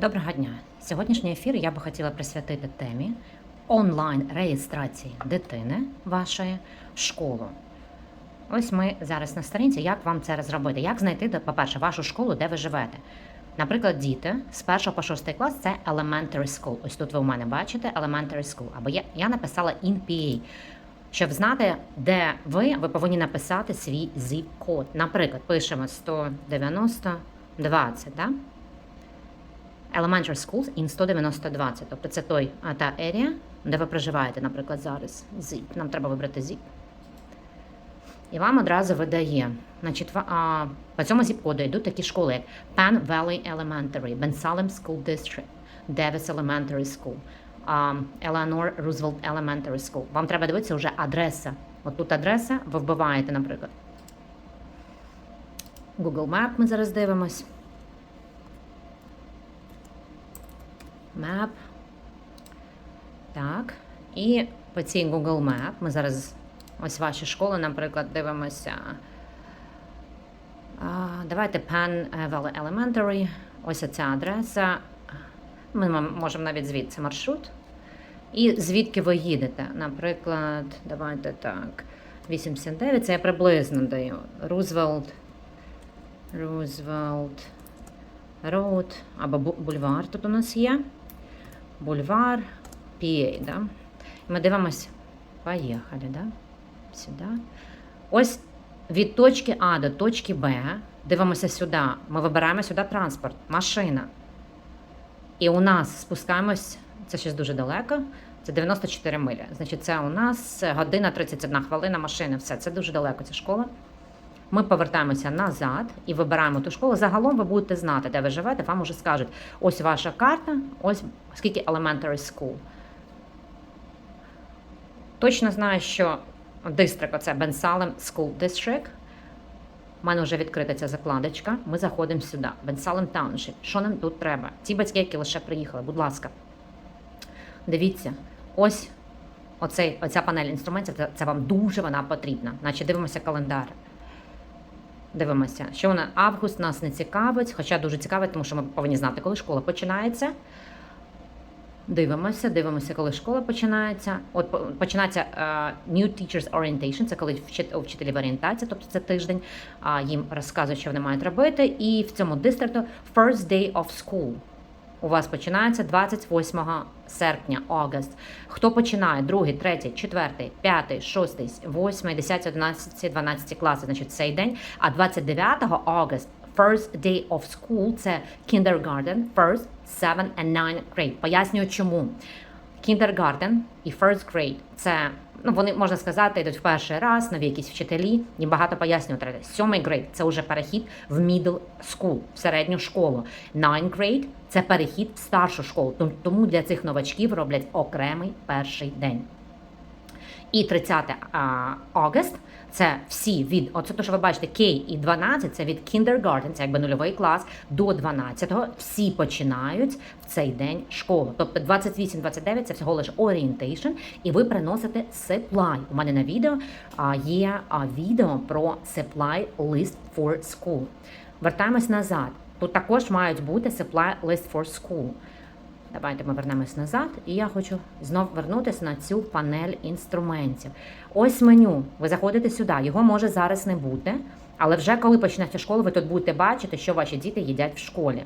Доброго дня! Сьогоднішній ефір я би хотіла присвятити темі онлайн реєстрації дитини вашої в школу. Ось ми зараз на сторінці. Як вам це зробити? Як знайти, по-перше, вашу школу, де ви живете? Наприклад, діти з 1 по 6 клас це elementary school. Ось тут ви у мене бачите elementary school. Або я, я написала in Щоб знати, де ви, ви повинні написати свій zip-код. Наприклад, пишемо 190 20, да? Elementary Schools in 19020. Тобто це той та area, де ви проживаєте, наприклад, зараз. Zip. Нам треба вибрати zip. І вам одразу видає. Значить, а, по цьому зіп-коду йдуть такі школи, як Penn Valley Elementary, Ben Salem School District, Davis Elementary School, Eleanor Roosevelt Elementary School. Вам треба дивитися вже адреса. От тут адреса, ви вбиваєте, наприклад. Google Map ми зараз дивимось. Map. Так. І по цій Google Map ми зараз ось ваші школи, наприклад, дивимося. Давайте Penn Valley Elementary. Ось ця адреса. Ми можемо навіть звідси маршрут. І звідки ви їдете? Наприклад, давайте так. 89, це я приблизно даю. Рузвелт. Рузвелт. Роуд. Або бульвар тут у нас є. Бульвар. PA, да? Ми дивимось. Поїхали, да? Сюди. Ось від точки А до точки Б. Дивимося сюди. Ми вибираємо сюди транспорт, машина. І у нас спускаємось, це щось дуже далеко. Це 94 милі. Значить, це у нас година 31 хвилина машини. Все, це дуже далеко, ця школа. Ми повертаємося назад і вибираємо ту школу. Загалом ви будете знати, де ви живете. Вам уже скажуть: ось ваша карта, ось скільки elementary school. Точно знаю, що дистрикт це Ben Salem School District. У мене вже відкрита ця закладочка. Ми заходимо сюди. Salem Township. Що нам тут треба? Ті батьки, які лише приїхали, будь ласка. Дивіться, ось оцей, оця панель інструментів, це, це вам дуже вона потрібна. Значить, дивимося календар. Дивимося, що вона август нас не цікавить, хоча дуже цікавить, тому що ми повинні знати, коли школа починається. Дивимося, дивимося, коли школа починається. От починається uh, New Teachers Orientation, це коли у вчителів орієнтація, тобто це тиждень, а їм розказують, що вони мають робити. І в цьому дистрикту First Day of School. У вас починається 28 серпня, август. Хто починає? Другий, третій, четвертий, п'ятий, шостий, восьмий, десятий, одинадцятий, дванадцятий класи, значить цей день. А 29 август first day of school, це kindergarten, first, seven and nine grade. Пояснюю чому. Kindergarten і first grade – це, ну, вони, можна сказати, йдуть в перший раз, нові якісь вчителі, їм багато пояснювати. Сьомий grade – це вже перехід в middle school, в середню школу. Nine grade – це перехід в старшу школу. Тому для цих новачків роблять окремий перший день. І 30 а, August це всі від, оце те, що ви бачите, K і 12, це від kindergarten, це якби нульовий клас, до 12-го, всі починають в цей день школу. Тобто 28-29 це всього лише orientation, і ви приносите supply. У мене на відео є відео про supply list for school. Вертаємось назад. Тут також мають бути supply list for school. Давайте ми вернемось назад, і я хочу знов вернутися на цю панель інструментів. Ось меню. Ви заходите сюди. Його може зараз не бути, але вже коли почнеться школа, ви тут будете бачити, що ваші діти їдять в школі.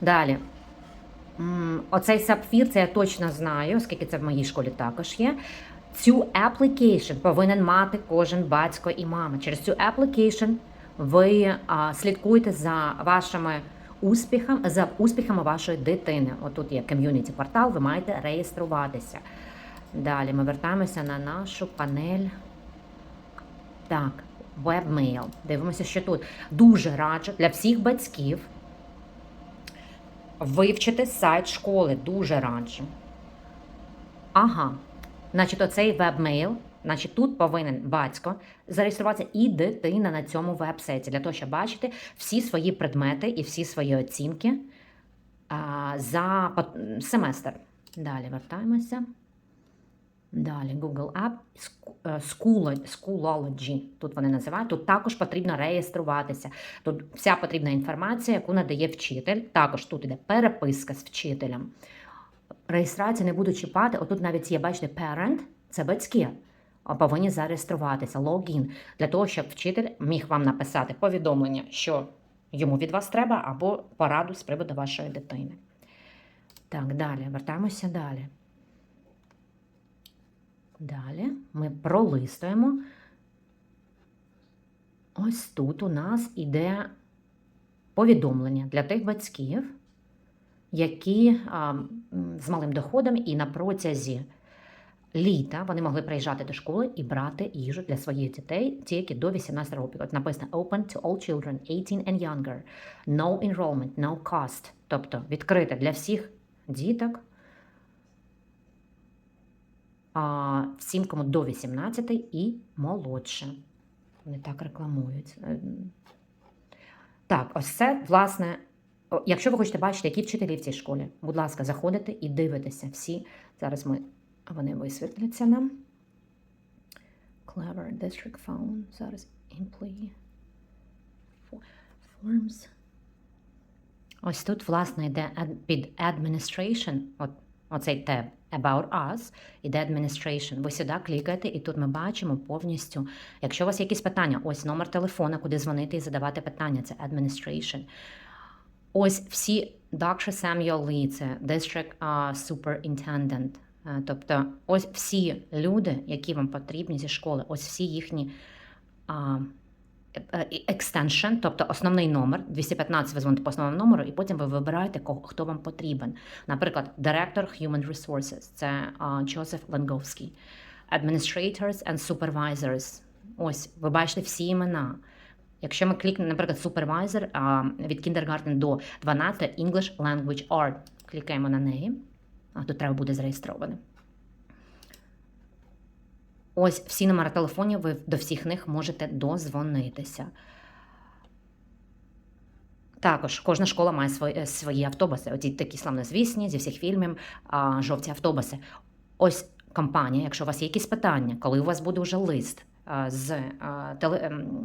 Далі. Оцей сапфір, це я точно знаю, оскільки це в моїй школі також є. Цю application повинен мати кожен батько і мама. Через цю application ви а, слідкуєте за вашими успіхами, за успіхами вашої дитини. Отут є ком'юніті портал, ви маєте реєструватися. Далі ми вертаємося на нашу панель. Так, webmail. Дивимося, що тут дуже раджу для всіх батьків вивчити сайт школи. Дуже раджу. Ага. Значить, оцей вебмейл, значить, тут повинен батько зареєструватися і дитина на цьому веб-сайті для того, щоб бачити всі свої предмети і всі свої оцінки за семестр. Далі вертаємося. Далі Google App, е, Schoolology, тут вони називають. Тут також потрібно реєструватися. Тут вся потрібна інформація, яку надає вчитель. Також тут іде переписка з вчителем. Реєстрація не буду чіпати. Отут навіть є, бачите, parent – це батьки. Повинні зареєструватися, логін, для того, щоб вчитель міг вам написати повідомлення, що йому від вас треба, або пораду з приводу вашої дитини. Так, далі, вертаємося далі. Далі ми пролистуємо. Ось тут у нас іде повідомлення для тих батьків, які а, з малим доходом і на протязі літа вони могли приїжджати до школи і брати їжу для своїх дітей, ті, які до 18 років. От написано Open to all children 18 and younger, no enrollment, no cost. Тобто відкрите для всіх діток, а всім, кому до 18 і молодше. Вони так рекламують. Е, Так, ось це, власне, якщо ви хочете бачити, які вчителі в цій школі, будь ласка, заходите і дивитеся всі. Зараз ми, вони висвітляться нам. Clever District Phone. Зараз employee Forms. Ось тут, власне, йде під Administration, от, оцей теб About Us, іде Administration. Ви сюди клікаєте, і тут ми бачимо повністю. Якщо у вас є якісь питання, ось номер телефона, куди дзвонити і задавати питання, це Administration. Ось всі Dr. Samuel Lee, це District Superintendent. Е, Тобто, ось всі люди, які вам потрібні зі школи, ось всі їхні а, е, е, тобто основний номер, 215 ви дзвоните по основному номеру, і потім ви вибираєте, кого, хто вам потрібен. Наприклад, Director Human Resources, це Джозеф Ленговський. Administrators and Supervisors. Ось, ви бачите всі імена. Якщо ми клікнемо, наприклад, Supervisor від Kindergarten до 12 English Language Art, клікаємо на неї. А тут треба буде зареєстровано. Ось всі номери телефонів, ви до всіх них можете дозвонитися. Також кожна школа має свої, е, свої автобуси. Оті такі славнозвісні зі всіх фільмів, а, жовті автобуси. Ось компанія, якщо у вас є якісь питання, коли у вас буде вже лист а, з, а, теле, ем,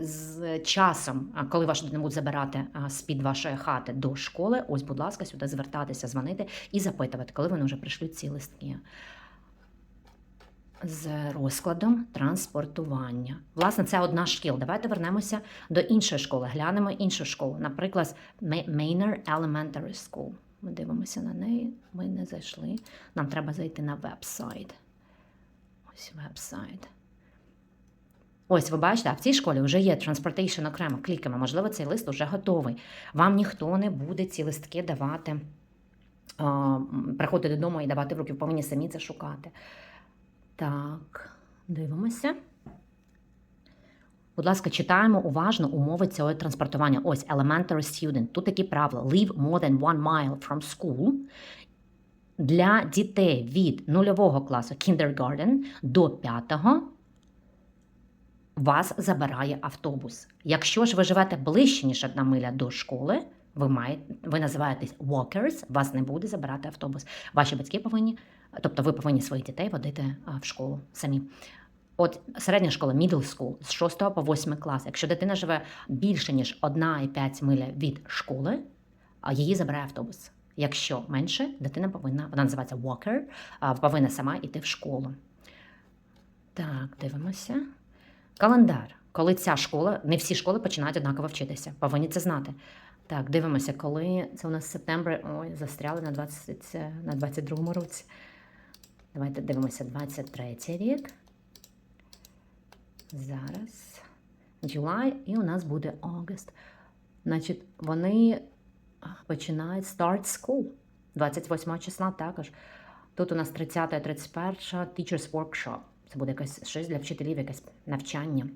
з часом, коли вашу дитину будуть забирати з-під вашої хати до школи, ось, будь ласка, сюди звертатися, дзвонити і запитувати, коли вони вже прийшлють ці листки. З розкладом транспортування. Власне, це одна з шкіл. Давайте вернемося до іншої школи. Глянемо іншу школу. Наприклад, Manor Elementary School. Ми дивимося на неї. Ми не зайшли. Нам треба зайти на веб-сайт. Ось веб-сайт. Ось, ви бачите, а в цій школі вже є transportation окремо. Клікаємо. Можливо, цей лист вже готовий. Вам ніхто не буде ці листки давати, приходити додому і давати в руки. Ви повинні самі це шукати. Так, дивимося. Будь ласка, читаємо уважно умови цього транспортування. Ось elementary student. Тут такі правила. Leave more than one mile from school. Для дітей від нульового класу kindergarten до п'ятого вас забирає автобус. Якщо ж ви живете ближче, ніж одна миля до школи, ви маєте, ви називаєтесь walkers, вас не буде забирати автобус. Ваші батьки повинні, тобто ви повинні своїх дітей водити в школу самі. От середня школа, middle school, з 6 по 8 клас. Якщо дитина живе більше, ніж 1,5 миля від школи, її забирає автобус. Якщо менше, дитина повинна, вона називається walker, повинна сама йти в школу. Так, дивимося. Календар. Коли ця школа, не всі школи починають однаково вчитися. Повинні це знати. Так, дивимося, коли це у нас септембр, ой, застряли на 20, на 22 році. Давайте дивимося 23 рік. Зараз. July, і у нас буде August. Значить, вони починають start school 28 числа також. Тут у нас 30, 31 Teachers Workshop. Це буде якесь щось для вчителів, якесь навчання.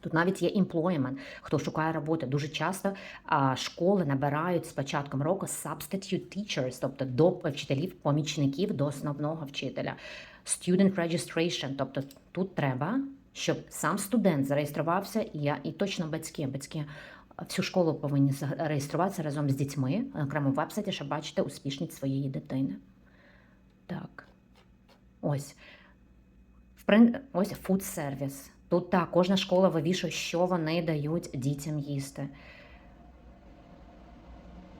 Тут навіть є employment, хто шукає роботи. Дуже часто а, школи набирають з початком року substitute teachers, тобто до вчителів, помічників до основного вчителя. Student registration, тобто тут треба, щоб сам студент зареєструвався, і я і точно батьки. Батьки всю школу повинні зареєструватися разом з дітьми на окремому вебсайті, щоб бачити успішність своєї дитини. Так. Ось. Ось service. Тут так, кожна школа вивішує, що вони дають дітям їсти.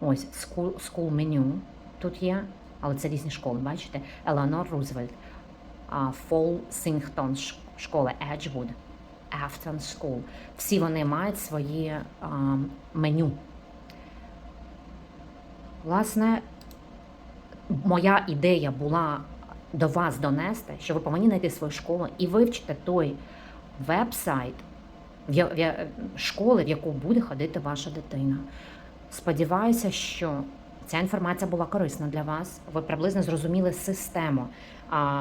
Ось school, menu тут є, але це різні школи, бачите? Елеонор Рузвельт, Фол Сінгтон, школа Edgewood, Afton School. Всі вони мають свої меню. Власне, моя ідея була до вас донести, що ви повинні знайти свою школу і вивчити той веб-сайт школи, в яку буде ходити ваша дитина. Сподіваюся, що ця інформація була корисна для вас. Ви приблизно зрозуміли систему,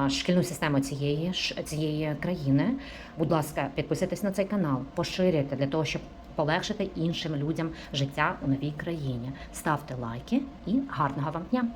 шкільну систему цієї, цієї країни. Будь ласка, підписуйтесь на цей канал, поширюйте для того, щоб полегшити іншим людям життя у новій країні. Ставте лайки і гарного вам дня!